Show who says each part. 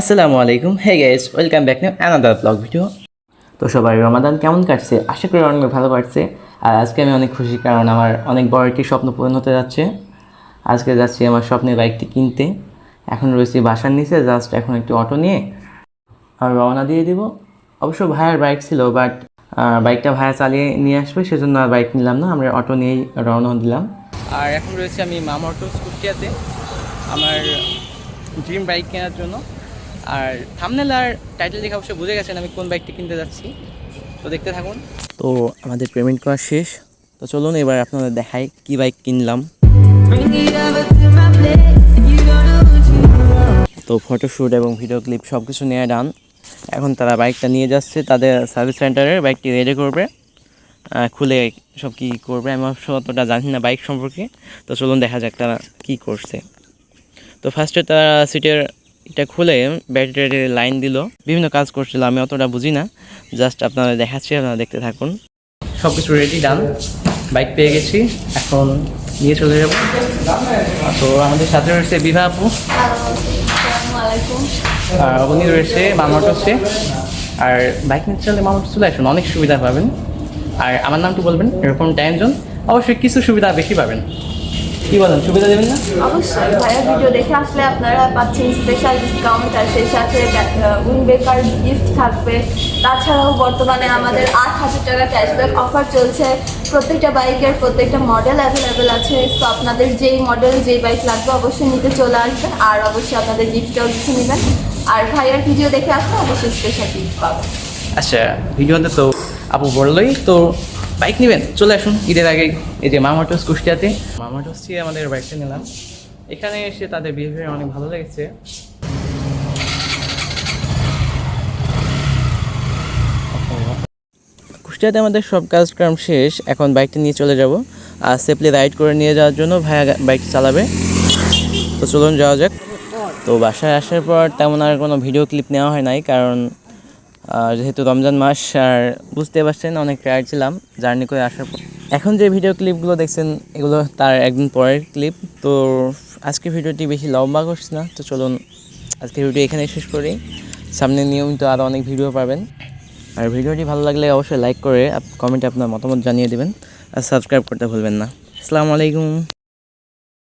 Speaker 1: আসসালামু আলাইকুম। Hey guys welcome back new another blog video তো সবাই, রমাদান কেমন কাটছে? আশা করি অনেক ভালো কাটছে। আর আজকে আমি অনেক খুশি, কারণ আমার অনেক বড় একটি স্বপ্ন পূরণ হতে যাচ্ছে। আজকে যাচ্ছি আমার স্বপ্নের বাইকটি কিনতে। এখন রয়েছি বাসার নিচে জাস্ট এখন একটি অটো নিয়ে। আর রওনা দিয়ে দিব। অবশ্য ভাইয়ের বাইক ছিল বাট বাইকটা ভাইয়া চালিয়ে নিয়ে আসবে, সেজন্য আর বাইক নিলাম না। আমরা অটো নিয়েই রওনা দিলাম। আর এখন রয়েছে আমি মামা অটো স্কুটিয়াতে আমার ড্রিম বাইক কেনার জন্য। আর থামনেল আর টাইটেল দেখে অবশ্যই বুঝে গেছেন আমি কোন বাইকটি কিনতে যাচ্ছি। তো দেখতে থাকুন। তো আমাদের পেমেন্ট করা শেষ। তো চলুন এবার আপনাদের দেখাই কি বাইক কিনলাম. তো ফটোশ্যুট এবং ভিডিও ক্লিপ সব কিছু নিয়ে ডান এখন তারা বাইকটা নিয়ে যাচ্ছে, তাদের সার্ভিস সেন্টারে বাইকটি রেডি করবে। খুলে সব কী করবে, আমি অবশ্য অতটা জানি না বাইক সম্পর্কে। তো চলুন দেখা যাক তারা কী করছে। তো ফার্স্টে তারা সিটের এটা খুলে ব্যাটারি লাইন দিল। বিভিন্ন কাজ করছিল, আমি অতটা বুঝি না। জাস্ট আপনারা দেখাচ্ছি, আপনারা দেখতে থাকুন। সব কিছু রেডি ডান বাইক পেয়ে গেছি। এখন নিয়ে চলে যাব। তো আমাদের সাথে রয়েছে বিভা আপু। আর উনি রয়েছে মামাট হচ্ছে আর বাইক নিয়ে চলে মামাট চলে আসুন, অনেক সুবিধা পাবেন। আর আমার নামটি বলবেন, এরকম টাইম জোন অবশ্যই কিছু সুবিধা বেশি পাবেন। কি বলেন সুবিধা দেবেন না?
Speaker 2: অবশ্যই ভাইয়া ভিডিও দেখে আসলে আপনারা পাচ্ছেন স্পেশাল ডিসকাউন্ট আর সেই সাথে উইন বেকার গিফট থাকবে। তাছাড়াও বর্তমানে আমাদের আট হাজার টাকা ক্যাশব্যাক অফার চলছে। প্রত্যেকটা বাইকের প্রত্যেকটা মডেল অ্যাভেলেবেল আছে। তো আপনাদের যেই মডেল যেই বাইক লাগবে অবশ্যই নিতে চলে আসবেন। আর অবশ্যই আপনাদের গিফটটাও কিছু নেবেন। আর ভাইয়ার ভিডিও দেখে আসলে অবশ্যই স্পেশাল গিফট পাবেন।
Speaker 1: আচ্ছা ভিডিওতে তো আপু বললোই তো বাইক নেবেন? চলে আসুন। ঈদের আগে এই যে মামাটোস কুষ্টিয়াতে। মামাটোস থেকে আমাদের বাইকটা নিলাম। এখানে এসে তাদের বিহেভিয়ার অনেক ভালো লেগেছে। কুষ্টিয়াতে আমাদের সব কাজকর্ম শেষ। এখন বাইকটা নিয়ে চলে যাব। আর সেফলি রাইড করে নিয়ে যাওয়ার জন্য ভাইয়া বাইক চালাবে। তো চলুন যাওয়া যাক। তো বাসায় আসার পর তেমন আর কোনো ভিডিও ক্লিপ নেওয়া হয় নাই, কারণ যেহেতু রমজান মাস, আর বুঝতে পারছেন অনেক টায়ার্ড ছিলাম জার্নি করে আসার পর। এখন যে ভিডিও ক্লিপগুলো দেখছেন, এগুলো তার একদিন পরের ক্লিপ তো আজকে ভিডিওটি বেশি লম্বা করছি না, তো চলুন আজকে ভিডিও এখানে শেষ করি। সামনে নিয়মিত আরও অনেক ভিডিও পাবেন। আর ভিডিওটি ভালো লাগলে অবশ্যই লাইক করে কমেন্টে আপনার মতামত জানিয়ে দেবেন। আর সাবস্ক্রাইব করতে ভুলবেন না। আসসালামু আলাইকুম।